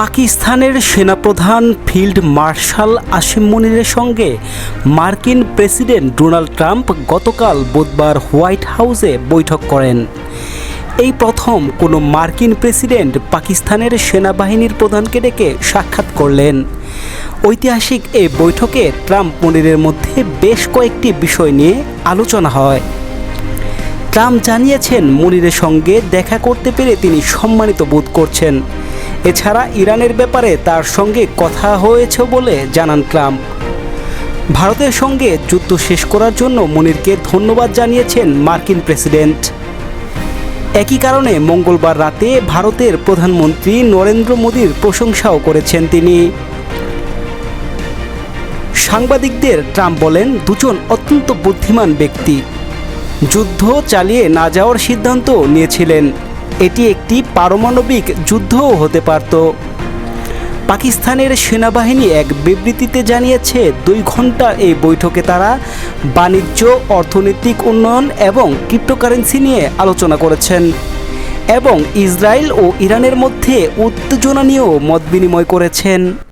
পাকিস্তানের সেনাপ্রধান field marshal Asim মনিরের সঙ্গে মার্কিন প্রেসিডেন্ট ডোনাল্ড ট্রাম্প গতকাল বুধবার হোয়াইট হাউসে বৈঠক করেন। এই প্রথম কোনো মার্কিন প্রেসিডেন্ট পাকিস্তানের সেনাবাহিনীর প্রধানকে ডেকে সাক্ষাৎ করলেন। ঐতিহাসিক এই বৈঠকে ট্রাম্প মনিরের মধ্যে বেশ কয়েকটি বিষয় নিয়ে আলোচনা হয়। ট্রাম্প জানিয়েছেন, মনিরের সঙ্গে দেখা করতে পেরে তিনি সম্মানিত বোধ করছেন। এছাড়া ইরানের ব্যাপারে তার সঙ্গে কথা হয়েছে বলে জানান ট্রাম্প। ভারতের সঙ্গে যুদ্ধ শেষ করার জন্য মনিরকে ধন্যবাদ জানিয়েছেন মার্কিন প্রেসিডেন্ট। একই কারণে মঙ্গলবার রাতে ভারতের প্রধানমন্ত্রী নরেন্দ্র মোদীর প্রশংসাও করেছেন তিনি। সাংবাদিকদের ট্রাম্প বলেন, দুজন অত্যন্ত বুদ্ধিমান ব্যক্তি। যুদ্ধ চালিয়ে না যাওয়ার সিদ্ধান্ত নিয়েছিলেন। এটি একটি পারমাণবিক যুদ্ধও হতে পারত। পাকিস্তানের সেনাবাহিনী এক বিবৃতিতে জানিয়েছে, দুই ঘণ্টার এই বৈঠকে তারা বাণিজ্য, অর্থনৈতিক উন্নয়ন এবং ক্রিপ্টোকারেন্সি নিয়ে আলোচনা করেছেন এবং ইসরায়েল ও ইরানের মধ্যে উত্তেজনা নিয়েও মত বিনিময় করেছেন।